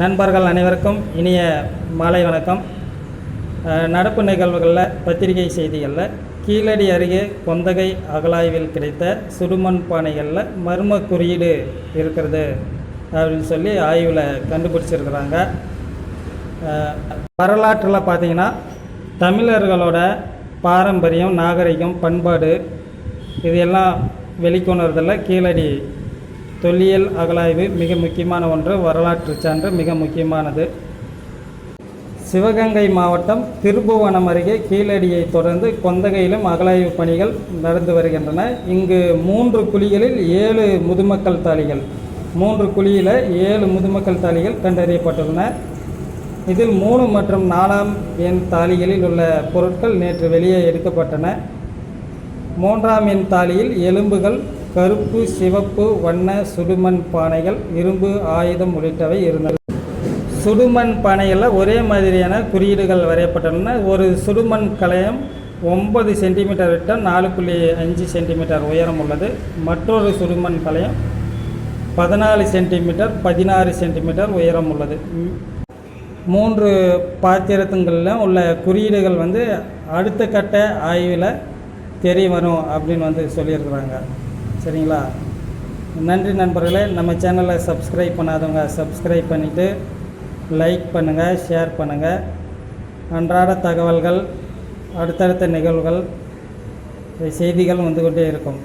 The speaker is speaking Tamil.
நண்பர்கள் அனைவருக்கும் இனிய மாலை வணக்கம். நடப்பு நிகழ்வுகளில் பத்திரிகை செய்திகளில் கீழடி அருகே கொந்தகை அகலாய்வில் கிடைத்த சுடுமண் பானைகளில் மர்ம குறியீடு இருக்கிறது அப்படின்னு சொல்லி ஆய்வில் கண்டுபிடிச்சிருக்கிறாங்க. வரலாற்றில் பார்த்தீங்கன்னா தமிழர்களோட பாரம்பரியம் நாகரிகம் பண்பாடு இது எல்லாம் வெளிக்கொணர்தலில் கீழடி தொல்லியல் அகலாய்வு மிக முக்கியமான ஒன்று வரலாற்று சான்று மிக முக்கியமானது. சிவகங்கை மாவட்டம் திருபுவனம் அருகே கீழடியை தொடர்ந்து கொந்தகையிலும் அகலாய்வு பணிகள் நடந்து வருகின்றன. இங்கு மூன்று குழிகளில் ஏழு முதுமக்கள் தாளிகள் மூன்று குழியில் ஏழு முதுமக்கள் தாளிகள் கண்டறியப்பட்டுள்ளன. இதில் மூணு மற்றும் நாலாம் எண் தாளிகளில் உள்ள பொருட்கள் நேற்று வெளியே எடுக்கப்பட்டன. மூன்றாம் எண் தாலியில் எலும்புகள் கருப்பு சிவப்பு வண்ண சுடுமண் பானைகள் இரும்பு ஆயுதம் உள்ளிட்டவை இருந்தது சுடுமண் பானைகளில் ஒரே மாதிரியான குறியீடுகள் வரையப்பட்டன ஒரு சுடுமண் கலையம் ஒன்பது சென்டிமீட்டர் விட்டம் நாலு புள்ளி அஞ்சு சென்டிமீட்டர் உயரம் உள்ளது. மற்றொரு சுடுமண் கலையம் பதினாலு சென்டிமீட்டர் பதினாறு சென்டிமீட்டர் உயரம் உள்ளது. மூன்று பாத்திரத்துங்களிலும் உள்ள குறியீடுகள் வந்து அடுத்த கட்ட ஆய்வில் தெரிய வரும் அப்படின்னு வந்து சொல்லியிருக்கிறாங்க. சரிங்களா? நன்றி நண்பர்களே நம்ம சேனலை சப்ஸ்கிரைப் பண்ணாதவங்க சப்ஸ்கிரைப் பண்ணிவிட்டு லைக் பண்ணுங்கள் ஷேர் பண்ணுங்கள் அன்றாட தகவல்கள் அடுத்தடுத்த நிகழ்வுகள் செய்திகள் வந்து கொண்டே இருக்கும்.